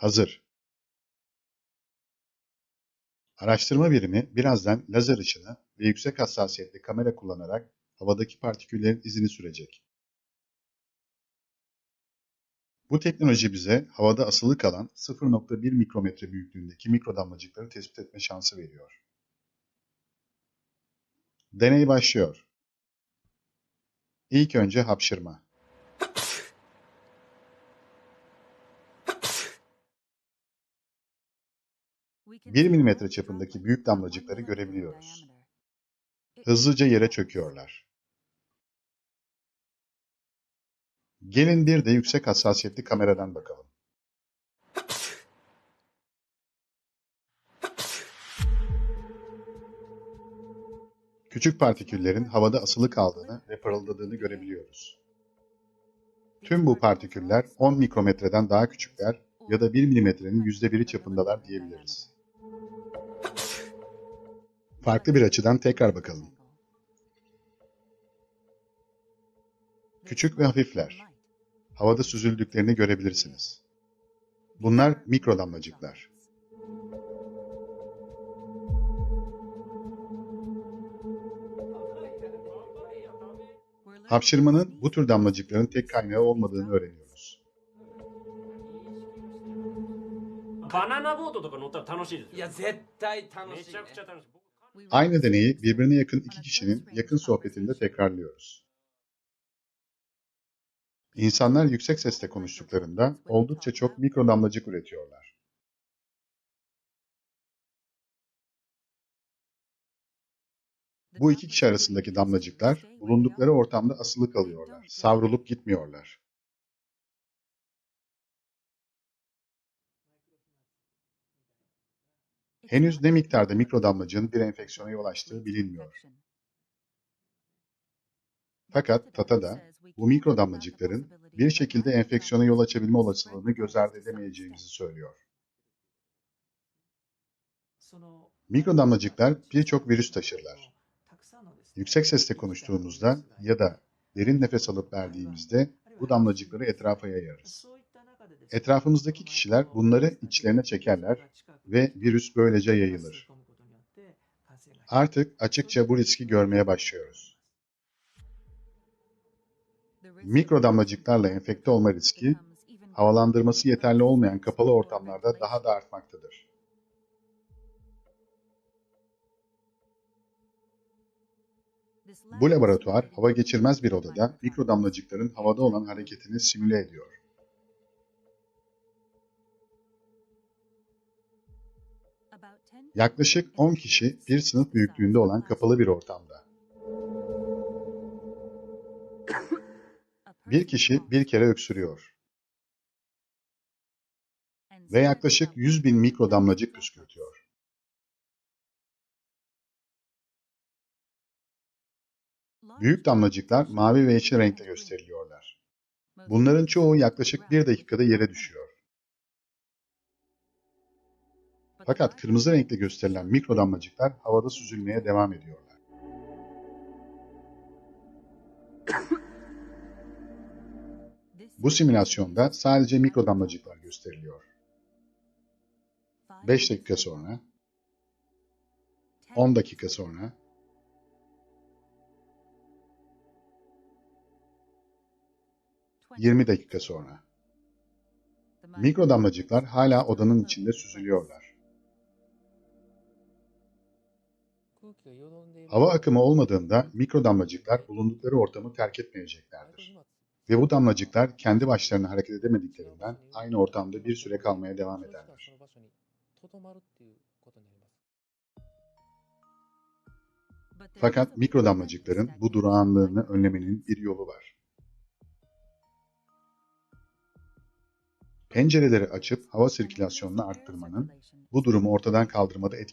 Hazır. Araştırma birimi birazdan lazer ışını ve yüksek hassasiyetli kamera kullanarak havadaki partiküllerin izini sürecek. Bu teknoloji bize havada asılı kalan 0.1 mikrometre büyüklüğündeki mikrodamlacıkları tespit etme şansı veriyor. Deney başlıyor. İlk önce hapşırma. 1 milimetre çapındaki büyük damlacıkları görebiliyoruz. Hızlıca yere çöküyorlar. Gelin bir de yüksek hassasiyetli kameradan bakalım. Küçük partiküllerin havada asılı kaldığını ve parıldadığını görebiliyoruz. Tüm bu partiküller 10 mikrometreden daha küçükler ya da 1 milimetrenin %1'i çapındalar diyebiliriz Farklı bir açıdan tekrar bakalım. Küçük ve hafifler. Havada süzüldüklerini görebilirsiniz. Bunlar mikrodamlacıklar. Hapşırmanın bu tür damlacıkların tek kaynağı olmadığını öğreniyoruz. バナナボートとか乗ったら楽しいですよ。いや絶対楽めしい、ねちゃくちゃ楽しい。 僕 Aynı deneyi birbirine yakın iki kişinin yakın sohbetinde tekrarlıyoruz. İnsanlar yüksek sesle konuştuklarında oldukça çok mikrodamlacık üretiyorlar. Bu iki kişi arasındaki damlacıklar bulundukları ortamda asılı kalıyorlar, savrulup gitmiyorlar. Henüz ne miktarda mikrodamlacığın bir enfeksiyona yol açtığı bilinmiyor. Fakat Tata bu mikrodamlacıkların bir şekilde enfeksiyona yol açabilme olasılığını göz ardı edemeyeceğimizi söylüyor. Mikrodamlacıklar birçok virüs taşırlar. Yüksek sesle konuştuğumuzda ya da derin nefes alıp verdiğimizde bu damlacıkları etrafa yayarız. Etrafımızdaki kişiler bunları içlerine çekerler ve virüs böylece yayılır. Artık açıkça bu riski görmeye başlıyoruz. Mikrodamlacıklarla enfekte olma riski, havalandırması yeterli olmayan kapalı ortamlarda daha da artmaktadır. Bu laboratuvar hava geçirmez bir odada mikrodamlacıkların havada olan hareketini simüle ediyor. Yaklaşık 10 kişi bir sınıf büyüklüğünde olan kapalı bir ortamda. Bir kişi bir kere öksürüyor ve yaklaşık 100 bin mikrodamlacık püskürtüyor. Büyük damlacıklar mavi ve yeşil renkte gösteriliyorlar. Bunların çoğu yaklaşık bir dakikada yere düşüyor. Fakat kırmızı renkle gösterilen mikrodamlacıklar havada süzülmeye devam ediyorlar. Bu simülasyonda sadece mikrodamlacıklar gösteriliyor. 5 dakika sonra, 10 dakika sonra, Yirmi dakika sonra. Mikrodamlacıklar hala odanın içinde süzülüyorlar. Hava akımı olmadığında mikrodamlacıklar bulundukları ortamı terk etmeyeceklerdir. Ve bu damlacıklar kendi başlarına hareket edemediklerinden aynı ortamda bir süre kalmaya devam ederler. Fakat mikrodamlacıkların bu durağanlığını önlemenin bir yolu var. Pencereleri açıp hava sirkülasyonunu arttırmanın bu durumu ortadan kaldırmada etkili